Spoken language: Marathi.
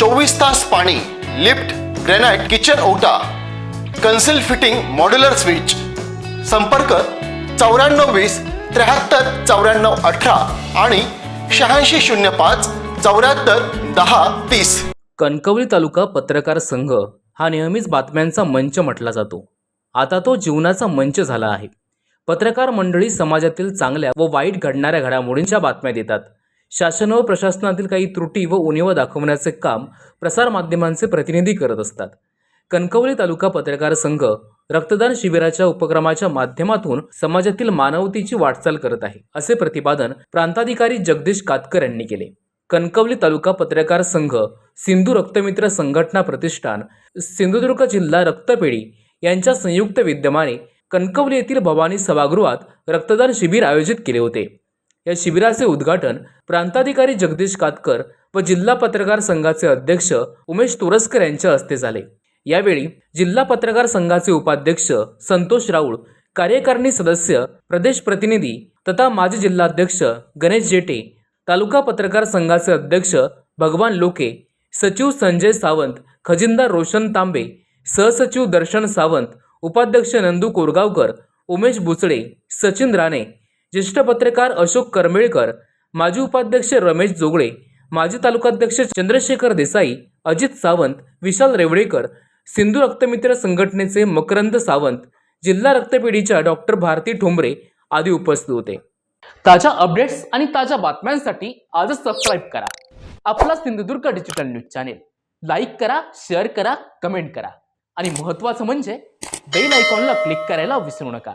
चोवीस तास पाणी लिफ्ट ग्रेनाइट किचन ओटा कन्सिल फिटिंग मॉड्युलर स्विच. संपर्क चौऱ्याण्णव वीस त्र्याहत्तर चौऱ्याण्णव अठरा आणि शहाऐंशी शून्य पाच चौऱ्याहत्तर दहा तीस. कणकवली तालुका पत्रकार संघ हा नेहमीच बातम्यांचा मंच म्हटला जातो. आता तो जीवनाचा मंच झाला आहे. पत्रकार मंडळी समाजातील चांगल्या व वाईट घडणाऱ्या घडामोडींच्या बातम्या देतात. शासन व प्रशासनातील काही त्रुटी व उणीवा दाखवण्याचे काम प्रसारमाध्यमांचे प्रतिनिधी करत असतात. कणकवली तालुका पत्रकार संघ रक्तदान शिबिराच्या उपक्रमाच्या माध्यमातून समाजातील मानवतेची वाटचाल करत आहे असे प्रतिपादन प्रांताधिकारी जगदीश कातकर यांनी केले. कणकवली तालुका पत्रकार संघ सिंधू रक्तमित्र संघटना प्रतिष्ठान सिंधुदुर्ग जिल्हा रक्तपेढी यांच्या संयुक्त विद्यमाने कणकवली येथील भवानी सभागृहात रक्तदान शिबिर आयोजित केले होते. या शिबिराचे उद्घाटन प्रांताधिकारी जगदीश कातकर व जिल्हा पत्रकार संघाचे अध्यक्ष उमेश तोरसकर यांच्या हस्ते झाले. यावेळी जिल्हा पत्रकार संघाचे उपाध्यक्ष संतोष राऊळ कार्यकारिणी सदस्य प्रदेश प्रतिनिधी तथा माजी जिल्हाध्यक्ष गणेश जेटे तालुका पत्रकार संघाचे अध्यक्ष भगवान लोके सचिव संजय सावंत खजिनदार रोशन तांबे सहसचिव दर्शन सावंत उपाध्यक्ष नंदू कोरगावकर उमेश बुचडे सचिन राणे ज्येष्ठ पत्रकार अशोक करमेळकर माजी उपाध्यक्ष रमेश जोगळे माजी तालुकाध्यक्ष चंद्रशेखर देसाई अजित सावंत विशाल रेवडेकर सिंधू रक्तमित्र संघटनेचे मकरंद सावंत जिल्हा रक्तपेढीच्या डॉक्टर भारती ठोंबरे आदी उपस्थित होते. ताज्या अपडेट्स आणि ताज्या बातम्यांसाठी आजच सबस्क्राईब करा. आपला Sindhudurg digital news channel. Like करा शेअर करा कमेंट करा. आणि महत्त्वाचं म्हणजे बेल आयकॉनला क्लिक करायला विसरू नका.